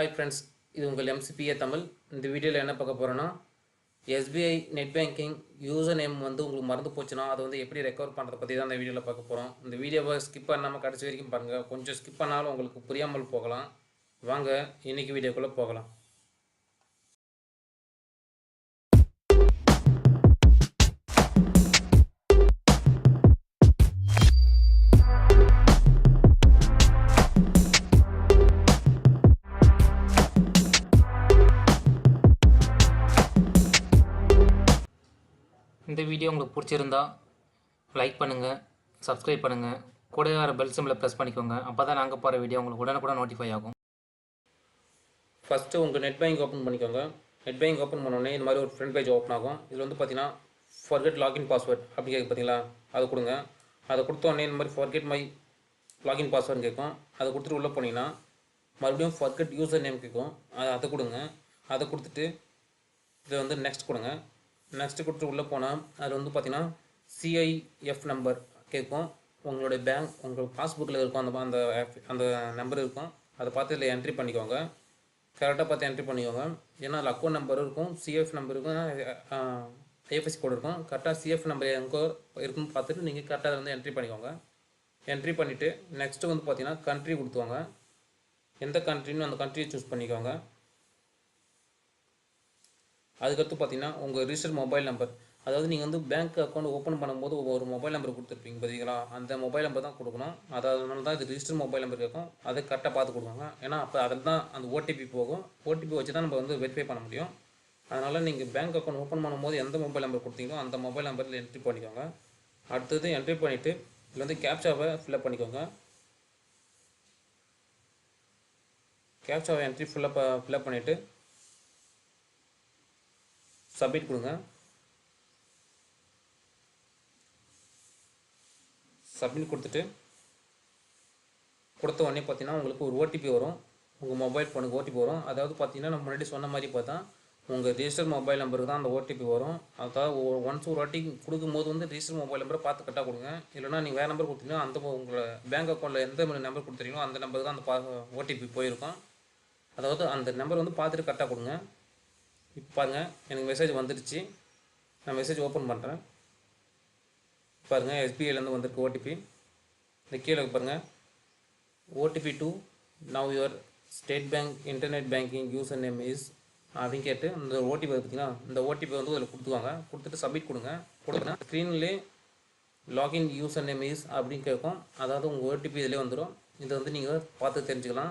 Hi friends இது உங்கள் எம்சிபிஏ தமிழ். இந்த வீடியோவில் என்ன பார்க்க போகிறோன்னா SBI net banking user name வந்து உங்களுக்கு மறந்து போச்சுன்னா அதை வந்து எப்படி ரெக்கவர் பண்ணுறத பற்றி தான் இந்த வீடியோவில் பார்க்க போகிறோம் இந்த வீடியோவை ஸ்கிப் பண்ணாமல் கடைசி வரைக்கும் பாருங்கள் கொஞ்சம் ஸ்கிப் பண்ணாலும் உங்களுக்கு புரியாமல் போகலாம். வாங்க இன்னைக்கு வீடியோக்குள்ளே போகலாம். இந்த வீடியோ உங்களுக்கு பிடிச்சிருந்தா லைக் பண்ணுங்கள் சப்ஸ்கிரைப் பண்ணுங்கள் கூட வர பெல் சிம்பிளை ப்ரெஸ் பண்ணிக்கோங்க. அப்போ தான் நாங்கள் போகிற வீடியோ உங்களுக்கு உடனுக்குடன் நோட்டிஃபை ஆகும். ஃபஸ்ட்டு உங்கள் நெட் பேங்க் ஓப்பன் பண்ணிக்கோங்க. நெட் பேங்க் ஓப்பன் பண்ணோடனே இந்த மாதிரி ஒரு ஃப்ரண்ட் பேஜ் ஓப்பன் ஆகும். இதில் வந்து பார்த்தீங்கன்னா ஃபர்கெட் லாகின் பாஸ்வேர்ட் அப்படி கேட்க பார்த்தீங்களா அதை கொடுங்க. அதை கொடுத்தோடனே இந்த மாதிரி ஃபர்கெட் மை லாகின் பாஸ்வேர்டு கேட்கும் அதை கொடுத்துட்டு உள்ளே போனீங்கன்னா மறுபடியும் ஃபர்கெட் யூசர் நேம் கேட்கும் அதை அதை கொடுங்க. அதை கொடுத்துட்டு இதை வந்து நெக்ஸ்ட் கொடுங்க. நெக்ஸ்ட்டு கொடுத்து உள்ளே போனால் அது வந்து பார்த்தீங்கன்னா சிஐஎஃப் நம்பர் கேட்கும் உங்களுடைய பேங்க் உங்கள் பாஸ்புக்கில் இருக்கும் அந்த அந்த அந்த நம்பர் இருக்கும். அதை பார்த்து இதில் என்ட்ரி பண்ணிக்கோங்க. கரெக்டாக பார்த்து என்ட்ரி பண்ணிக்கோங்க. ஏன்னா அதில் அக்கௌண்ட் நம்பர் இருக்கும் சிஎஃப் நம்பர் இருக்கும் ஐஎஃப்எஸ்சி கோட் இருக்கும். கரெக்டாக சிஎஃப் நம்பர் எங்கே இருக்குன்னு பார்த்துட்டு நீங்கள் கரெக்டாக வந்து என்ட்ரி பண்ணிக்கோங்க. என்ட்ரி பண்ணிவிட்டு நெக்ஸ்ட்டு வந்து பார்த்தீங்கன்னா கண்ட்ரி கொடுத்துவாங்க எந்த கண்ட்ரின்னு அந்த கண்ட்ரியை சூஸ் பண்ணிக்கோங்க. அதுக்கடுத்து பார்த்தீங்கன்னா உங்கள் ரிஜிஸ்டர் மொபைல் நம்பர் அதாவது நீங்கள் வந்து பேங்க் அக்கௌண்ட் ஓப்பன் பண்ணும்போது ஒரு மொபைல் நம்பர் கொடுத்துருப்பீங்க பார்த்தீங்களா அந்த மொபைல் நம்பர் தான் கொடுக்கணும். அதனால தான் இது ரிஜிஸ்டர் மொபைல் நம்பர் கேட்கும். அதை கரெக்டாக பார்த்து கொடுங்க. ஏன்னா அப்போ அதில் தான் அந்த ஓடிபி போகும். ஓடிபி வச்சு தான் நம்ம வந்து வெரிஃபை பண்ண முடியும். அதனால் நீங்கள் பேங்க் அக்கௌண்ட் ஓப்பன் பண்ணும்போது எந்த மொபைல் நம்பர் கொடுத்தீங்களோ அந்த மொபைல் நம்பரில் என்ட்ரி பண்ணிக்கோங்க. அடுத்தது என்ட்ரி பண்ணிவிட்டு இதில் வந்து கேப்சாவை ஃபில்அப் பண்ணிக்கோங்க. கேப்சாவை என்ட்ரி ஃபுல்லாக ஃபில்அப் பண்ணிவிட்டு சப்மிட் கொடுங்க. சப்மிட் கொடுத்துட்டு கொடுத்த உடனே பார்த்தீங்கன்னா உங்களுக்கு ஒரு ஓடிபி வரும். உங்கள் மொபைல் ஃபோனுக்கு ஓடிபி வரும். அதாவது பார்த்தீங்கன்னா நம்ம முன்னாடி சொன்ன மாதிரி பார்த்தா உங்கள் ரிஜிஸ்டர் மொபைல் நம்பருக்கு தான் அந்த ஓடிபி வரும். அதாவது ஒன்ஸ் ஒரு வாட்டி கொடுக்கும்போது வந்து ரிஜிஸ்டர் மொபைல் நம்பரை பார்த்து கரெக்டாக கொடுங்க. இல்லைனா நீங்கள் வேறு நம்பர் கொடுத்தீங்கன்னா அந்த உங்களை பேங்க் அக்கௌண்ட்டில் எந்த நம்பர் கொடுத்துறீங்களோ அந்த நம்பருக்கு தான் அந்த ஓடிபி போயிருக்கும். அதாவது அந்த நம்பர் வந்து பார்த்துட்டு கரெக்டாக கொடுங்க. இப்போ எனக்கு மெசேஜ் வந்துடுச்சு. நான் மெசேஜ் ஓப்பன் பண்ணுறேன் பாருங்கள் எஸ்பிஐலேருந்து வந்திருக்கு ஓடிபி இந்த கீழே பாருங்கள் OTP to know your State Bank internet banking user name is அப்படின்னு கேட்டு இந்த ஓடிபி பார்த்தீங்கன்னா இந்த ஓடிபி வந்து அதில் கொடுத்துவாங்க கொடுத்துட்டு சப்மிட் கொடுங்க. கொடுத்தனா ஸ்க்ரீன்லேயே லாகின் யூசர் நேம் இஸ் அப்படின்னு கேட்கும். அதாவது உங்கள் ஓடிபி இதிலே வந்துடும் இதை வந்து நீங்கள் பார்த்து தெரிஞ்சுக்கலாம்.